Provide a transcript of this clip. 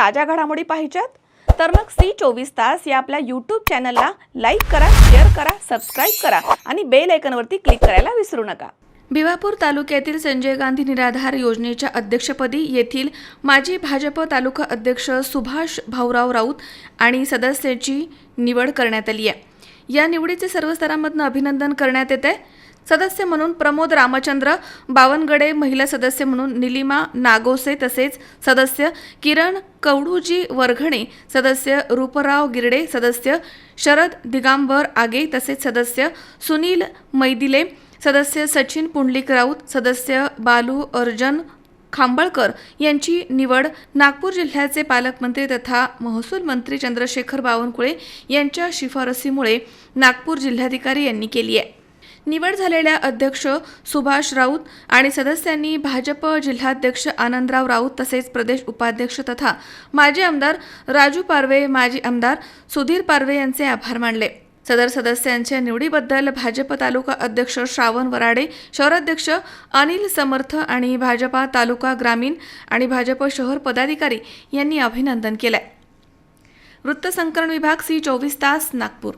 ताज्या घडामोडी पाहिजेत? तर मग सी चोवीस तास या आपल्या यूट्यूब चॅनलला लाईक करा शेअर करा सबस्क्राईब करा आणि बेल आयकनवरती क्लिक करायला विसरू नका. भिवापूर तालुक्यातील संजय गांधी निराधार योजनेच्या अध्यक्षपदी येथील माजी भाजप तालुका अध्यक्ष सुभाष भाऊराव राऊत आणि सदस्याची निवड करण्यात आली आहे. या निवडीचे सर्व स्तरांमधनं अभिनंदन करण्यात येते सदस्य म्हणून प्रमोद रामचंद्र बावनगडे महिला सदस्य म्हणून निलिमा नागोसे तसेच सदस्य किरण कवडूजी वरघणे सदस्य रूपराव गिरडे सदस्य शरद दिगांबर आगे तसेच सदस्य सुनील मैदिले सदस्य सचिन पुंडलिक राऊत सदस्य बालू अर्जन खांबळकर यांची निवड नागपूर जिल्ह्याचे पालकमंत्री तथा महसूल मंत्री चंद्रशेखर बावनकुळे यांच्या शिफारसीमुळे नागपूर जिल्हाधिकारी यांनी केली आहे. निवड झालेल्या अध्यक्ष सुभाष राऊत आणि सदस्यांनी भाजप जिल्हाध्यक्ष आनंदराव राऊत तसेच प्रदेश उपाध्यक्ष तथा माजी आमदार राजू पारवे माजी आमदार सुधीर पारवे यांचे आभार मानले. सदर सदस्यांच्या निवडीबद्दल भाजप तालुका अध्यक्ष श्रावण वराडे शहराध्यक्ष अनिल समर्थ आणि भाजपा तालुका ग्रामीण आणि भाजप शहर पदाधिकारी यांनी अभिनंदन केलंय. वृत्तसंकलन विभाग सी चोवीस तास नागपूर.